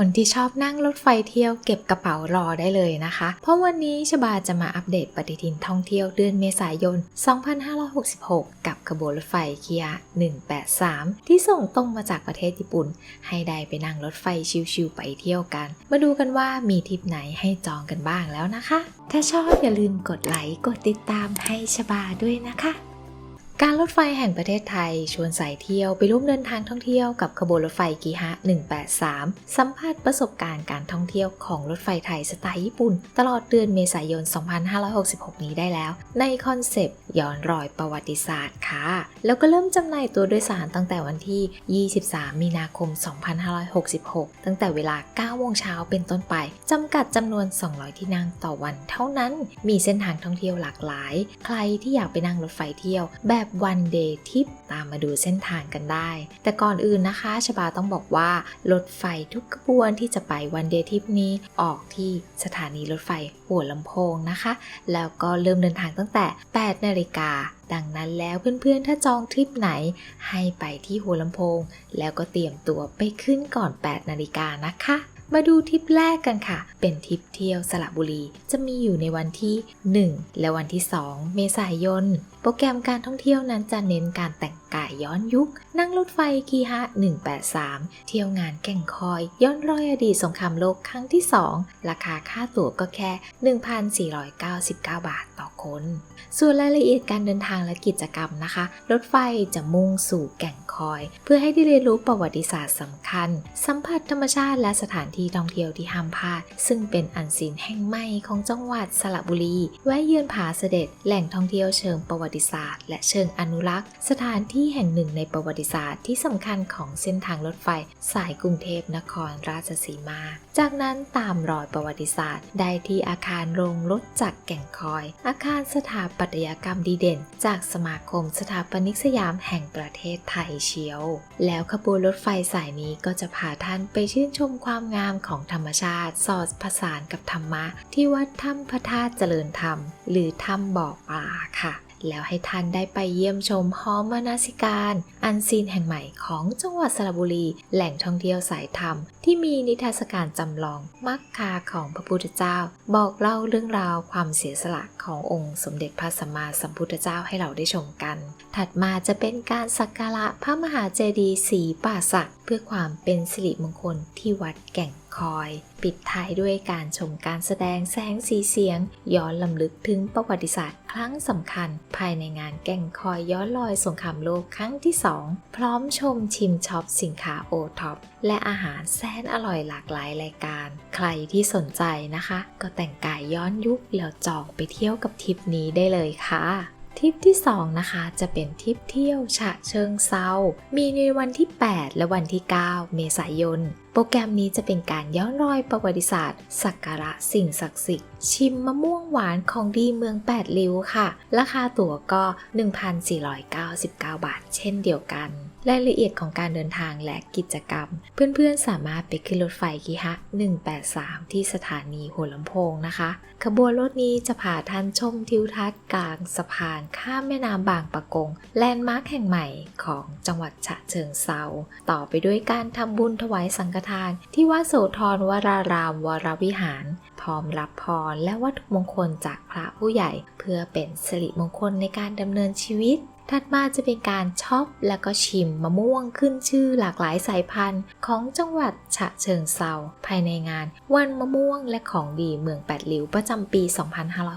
คนที่ชอบนั่งรถไฟเที่ยวเก็บกระเป๋ารอได้เลยนะคะ เพราะวันนี้ชบาจะมาอัปเดตปฏิทินท่องเที่ยวเดือนเมษายน 2566 กับขบวนรถไฟเคีย183 ที่ส่งตรงมาจากประเทศญี่ปุ่น ให้ได้ไปนั่งรถไฟชิวๆไปเที่ยวกัน มาดูกันว่ามีทริปไหนให้จองกันบ้างแล้วนะคะ ถ้าชอบอย่าลืมกดไลค์กดติดตามให้ชบาด้วยนะคะ การรถไฟแห่งประเทศไทย ชวนสายเที่ยวไปร่วมเดินทางท่องเที่ยวกับขบวนรถไฟกีฮะ 183 สัมผัสประสบการณ์การท่องเที่ยวของรถไฟไทยสไตล์ญี่ปุ่น ตลอดเดือนเมษายน 2566 นี้ได้แล้ว ในคอนเซปต์ย้อนรอยประวัติศาสตร์ค่ะ แล้วก็เริ่มจำหน่ายตัวโดยสารตั้งแต่วันที่ 23 มีนาคม 2566 ตั้งแต่เวลา 9 โมงเช้าเป็นต้นไปจำกัดจำนวน 200 ที่นั่งต่อวันเท่านั้น มีเส้นทางท่องเที่ยวหลากหลาย ใครที่อยากไปนั่งรถไฟเที่ยวแบบวันเดย์ทิปตามมาดูเส้นทางกันได้ แต่ก่อนอื่นนะคะชบาต้องบอกว่ารถไฟทุกขบวนที่จะไปวันเดย์ทิปนี้ออกที่สถานีรถไฟหัวลำโพงนะคะ แล้วก็เริ่มเดินทางตั้งแต่ 8 นาฬิกาดังนั้นแล้วเพื่อนๆ ถ้าจองทริปไหน ให้ไปที่หัวลำโพง แล้วก็เตรียมตัวไปขึ้นก่อน 8 นาฬิกานะคะ มาดูทริปแรกกันค่ะ เป็นทริปเที่ยวสระบุรี จะมีอยู่ในวันที่ 1 และวันที่ 2 เมษายน รแกรมการท่องเที่ยวนั้นจะเน้นการแต่งกายย้อนยุค นั่งรถไฟกีฮะ 183 เที่ยวงานแก่งคอย ย้อนรอยอดีตสงครามโลกครั้งที่ 2 ราคาค่าตั๋วก็แค่ 1,499 บาทต่อคน ส่วนรายละเอียดการเดินทางและกิจกรรมนะคะ รถไฟจะมุ่งสู่แก่งคอย เพื่อให้ได้เรียนรู้ประวัติศาสตร์สำคัญ สัมผัสธรรมชาติและสถานที่ท่องเที่ยวที่ห้ามพลาด ซึ่งเป็นอันซีนแห่งใหม่ของจังหวัดสระบุรี แวะเยือนผาเสด็จ แหล่งท่องเที่ยวเชิงประวัติศาสตร์ และเชิงอนุรักษ์ สถานที่แห่งหนึ่งในประวัติศาสตร์ที่สำคัญของเส้นทางรถไฟ สายกรุงเทพนครราชสีมา จากนั้นตามรอยประวัติศาสตร์ ได้ที่อาคารโรงรถจากแก่งคอย อาคารสถาปัตยกรรมดีเด่น จากสมาคมสถาปนิกสยามแห่งประเทศไทยเชียว แล้วขบวนรถไฟสายนี้ก็จะพาท่านไปชื่นชมความงามของธรรมชาติ สอดผสานกับธรรมะ ที่วัดถ้ำพระธาตุเจริญธรรม หรือถ้ำบ่อปลาค่ะ แล้วให้ท่านได้ไปเยี่ยมชมหอมนาสิการ อันซีนแห่งใหม่ของจังหวัดสระบุรี แหล่งท่องเที่ยวสายธรรม ที่มีนิทรรศการจำลองมักคาของพระพุทธเจ้า บอกเล่าเรื่องราวความเสียสละขององค์สมเด็จพระสัมมาสัมพุทธเจ้าให้เราได้ชมกัน ถัดมาจะเป็นการสักการะพระมหาเจดีย์สีป่าศักเพื่อความเป็นสิริมงคลที่วัดแก่ง คอย ปิดท้ายด้วยการชมการแสดงแสงสีเสียง ย้อนลำลึกถึงประวัติศาสตร์ครั้งสำคัญ ภายในงานแก่งคอยย้อนรอยสงครามโลกครั้งที่ 2 พร้อมชมชิมช็อปสินค้าโอท็อปและอาหารแสนอร่อยหลากหลายรายการ ใครที่สนใจนะคะ ก็แต่งกายย้อนยุคแล้วจองไปเที่ยวกับทริปนี้ได้เลยค่ะ ทริปที่ 2 นะคะ จะเป็นทริปเที่ยวฉะเชิงเซา มีในวันที่ 8 และวันที่ 9 เมษายน โปรแกรมนี้จะเป็นการย้อนรอยประวัติศาสตร์ สักการะสิ่งศักดิ์สิทธิ์ ชิมมะม่วงหวานของดีเมือง8ริ้วค่ะ ราคาตั๋วก็ 1,499 บาท เช่นเดียวกัน รายละเอียดของการเดินทางและกิจกรรม เพื่อนๆสามารถไปขึ้นรถไฟกีฮะ 183 ที่สถานีหัวลำโพงนะคะ ขบวนรถนี้จะพาท่านชมทิวทัศน์กลางสะพานข้ามแม่น้ำบางปะกง แลนด์มาร์คแห่งใหม่ของจังหวัดฉะเชิงเซาต่อไปด้วยการทำบุญถวายสังฆทาน ที่วัดโสธรวรารามวรวิหาร พร้อมรับพรและวัตถุมงคลจากพระผู้ใหญ่ เพื่อเป็นสิริมงคลในการดำเนินชีวิต ถัดมาจะเป็นการช็อปและก็ชิมมะม่วงขึ้นชื่อหลากหลายสายพันธุ์ ของจังหวัดฉะเชิงเซาภายในงาน วันมะม่วงและของดีเมืองแปดริ้วประจำปี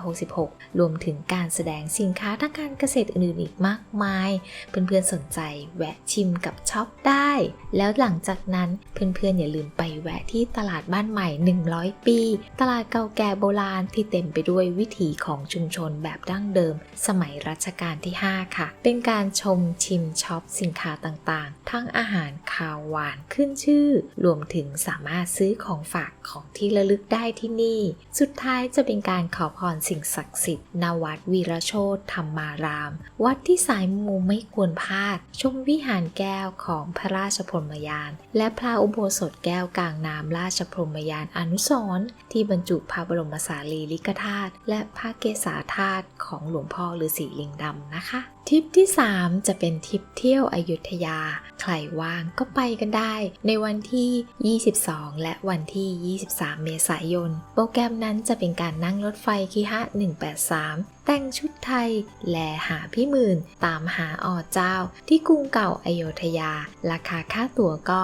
2566 รวมถึงการแสดงสินค้าทางการเกษตรอื่นๆอีกมากมาย เพื่อนๆสนใจแวะชิมกับช็อปได้ แล้วหลังจากนั้นเพื่อนๆอย่าลืมไปแวะที่ตลาดบ้านใหม่ 100 ปี ตลาดเก่าแก่โบราณที่เต็มไปด้วยวิถีของชุมชนแบบดั้งเดิม สมัยรัชกาลที่ 5 ค่ะเป็นการชมชิมช็อปสินค้าต่างๆ ทั้งอาหารคาวหวานขึ้นชื่อ รวมถึงสามารถซื้อของฝากของที่ระลึกได้ที่นี่ สุดท้ายจะเป็นการขอพรสิ่งศักดิ์สิทธิ์ณวัดวีรโชตธรรมาราม วัดที่สายมูไม่ควรพลาด ชมวิหารแก้วของพระราชพรมยาน และพระอุโบสถแก้วกลางน้ำราชพรมยานอนุสรณ์ที่บรรจุพระบรมสารีริกธาตุและพระเกศาธาตุของหลวงพ่อฤาษีลิงดำนะคะ ทริปที่ 3 จะเป็นทริปเที่ยวอยุธยา ใครว่างก็ไปกันได้ ในวันที่ 22 และวันที่ 23 เมษายน โปรแกรมนั้นจะเป็นการนั่งรถไฟคีฮะ 183 แต่งชุดไทย แลหาพี่หมื่น ตามหาอเจ้า ที่กรุงเก่าอโยธยา ราคาค่าตั๋วก็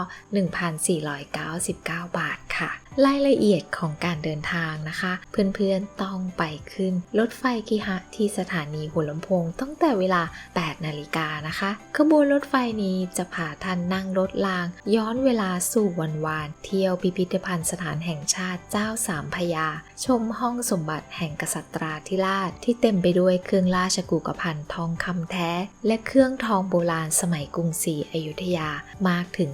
1,499 บาทค่ะ รายละเอียดของการเดินทางนะคะ เพื่อนๆต้องไปขึ้น รถไฟกิฮะที่สถานีหัวลำโพงตั้งแต่เวลา 8 นาฬิกานะคะ ขบวนรถไฟนี้จะพาท่านนั่งรถราง ย้อนเวลาสู่วันวาน เที่ยวพิพิธภัณฑ์สถานแห่งชาติเจ้าสามพยา ชมห้องสมบัติแห่งกษัตราธิราชที่เต็มไปด้วยเครื่องราชกุกภัณฑ์ทองคำแท้ และเครื่องทองโบราณสมัยกรุงศรีอยุธยามากถึง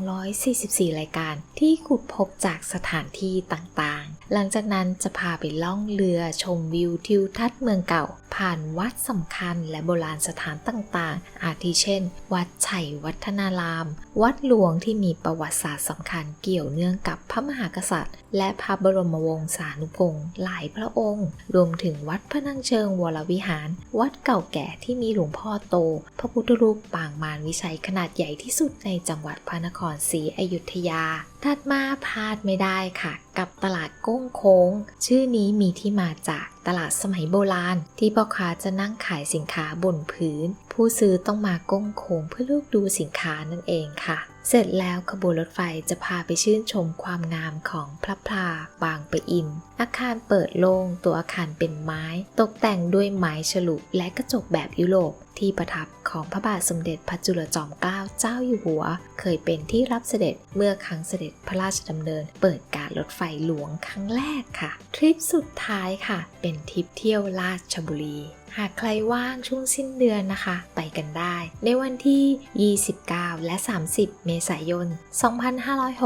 2,244 รายการ ที่ขุดพบจากสถานที่ต่างๆ หลังจากนั้นจะพาไปล่องเรือชมวิวทิวทัศน์เมืองเก่า ผ่านวัดสำคัญและโบราณสถานต่างๆ อาทิเช่น วัดไฉวัฒนาราม วัดหลวงที่มีประวัติศาสตร์สำคัญเกี่ยวเนื่องกับพระมหากษัตริย์ และพระบรมวงศานุพงศ์หลายพระองค์ รวมถึงวัดพระนังเชิงวรวิหาร วัดเก่าแก่ที่มีหลวงพ่อโต พระพุทธรูปปางมารวิชัยขนาดใหญ่ที่สุดในจังหวัดพระนครศรีอยุธยาถัดมาพลาดไม่ได้ค่ะ กับตลาดก้งโค้ง ชื่อนี้มีที่มาจากตลาดสมัยโบราณ ที่พ่อค้าจะนั่งขายสินค้าบนพื้น ผู้ซื้อต้องมาก้งโค้งเพื่อเลือกดูสินค้านั่นเองค่ะ เสร็จแล้วขบวนรถไฟจะพาไปชื่นชมความงามของพระพลาบางปะอิน อาคารเปิดโล่งตัวอาคารเป็นไม้ ตกแต่งด้วยไม้ฉลุและกระจกแบบยุโรปที่ประทับของพระบาทสมเด็จพระจุลจอมเกล้าเจ้าอยู่หัว เคยเป็นที่รับเสด็จเมื่อครั้งเสด็จพระราชดำเนิน เปิดการรถไฟหลวงครั้งแรกค่ะ ทริปสุดท้ายค่ะ เป็นทริปเที่ยวราชบุรี หากใครว่างช่วงสิ้นเดือนนะคะ ไปกันได้ ในวันที่ 29 และ 30 เมษายน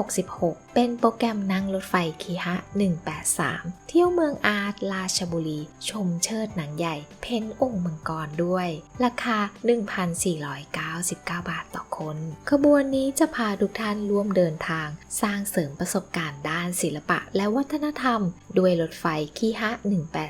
2566เป็นโปรแกรมนั่งรถไฟคีฮะ 183 เที่ยวเมืองอาร์ตราชบุรี ชมเชิดหนังใหญ่ เพ้นองค์มังกรด้วย ราคา 1,499 บาทต่อคน ขบวนนี้จะพาทุกท่านร่วมเดินทาง สร้างเสริมประสบการณ์ด้านศิลปะและวัฒนธรรม ด้วยรถไฟคีฮะ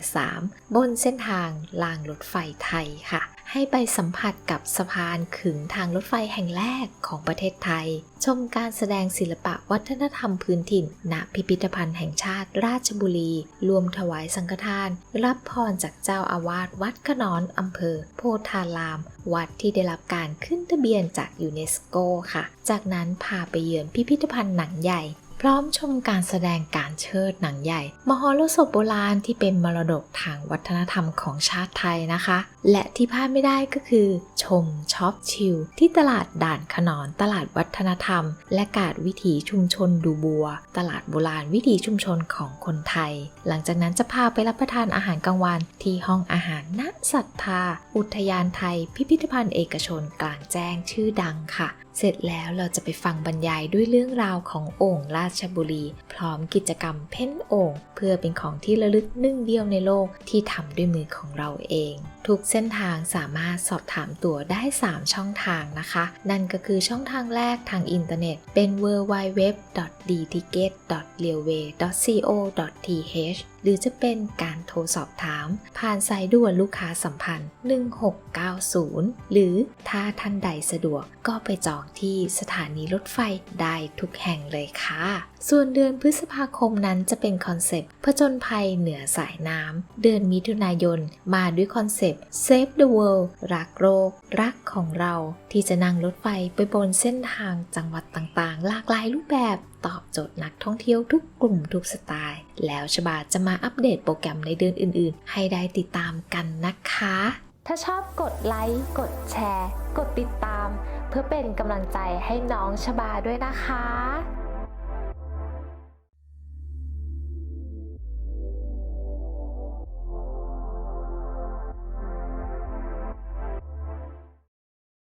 183 บนเส้นทางรางรถไฟไทยค่ะ ให้ไปสัมผัสกับสะพานขึงทางรถไฟแห่งแรกของประเทศไทย ชมการแสดงศิลปะวัฒนธรรมพื้นถิ่น ณ พิพิธภัณฑ์แห่งชาติราชบุรี รวมถวายสังฆทาน รับพรจากเจ้าอาวาสวัดขนอนอำเภอ โพธาราม วัดที่ได้รับการขึ้นทะเบียนจากยูเนสโกค่ะ จากนั้นพาไปเยือนพิพิธภัณฑ์หนังใหญ่ พร้อมชมการแสดงการเชิดหนังใหญ่ มหรสพโบราณที่เป็นมรดกทางวัฒนธรรมของชาติไทยนะคะ และที่พลาดไม่ได้ก็คือ ชมช็อปชิลที่ตลาดด่านขนอนตลาดวัฒนธรรม และกาดวิถีชุมชนดูบัว ตลาดโบราณวิถีชุมชนของคนไทย หลังจากนั้นจะพาไปรับประทานอาหารกลางวันที่ห้องอาหารณศรัทธา อุทยานไทย พิพิธภัณฑ์เอกชนกลางแจ้งชื่อดังค่ะ เสร็จแล้วเราจะไปฟังบรรยายด้วยเรื่องราวของโอ่งราชบุรี พร้อมกิจกรรมเพ้นโอ่งเพื่อเป็นของที่ระลึกหนึ่งเดียวในโลกที่ทำด้วยมือของเราเองทุกเส้นทางสามารถสอบถามตั๋วได้ 3 ช่องทางนะคะ นั่นก็คือช่องทางแรกทางอินเทอร์เน็ต เป็น www.dticket.railway.co.th หรือจะเป็นการโทรสอบถาม ผ่านสายด่วนลูกค้าสัมพันธ์ 1690 หรือถ้าท่านใดสะดวกก็ไปจองที่สถานีรถไฟได้ทุกแห่งเลยค่ะ ส่วนเดือนพฤษภาคมนั้นจะเป็นคอนเซปต์ผจญภัยเหนือสายน้ำ เดือนมิถุนายนมาด้วยคอนเซปต์ Save the World รักโรครักของเราที่จะนั่งรถไฟไปบนเส้นทางจังหวัดต่างๆ หลากหลายรูปแบบตอบโจทย์นักท่องเที่ยวทุกกลุ่มทุกสไตล์ แล้วชบาจะมาอัปเดตโปรแกรมในเดือนอื่นๆ ให้ได้ติดตามกันนะคะ ถ้าชอบกดไลค์กดแชร์ กดติดตาม เพื่อเป็นกำลังใจให้น้องชบาด้วยนะคะ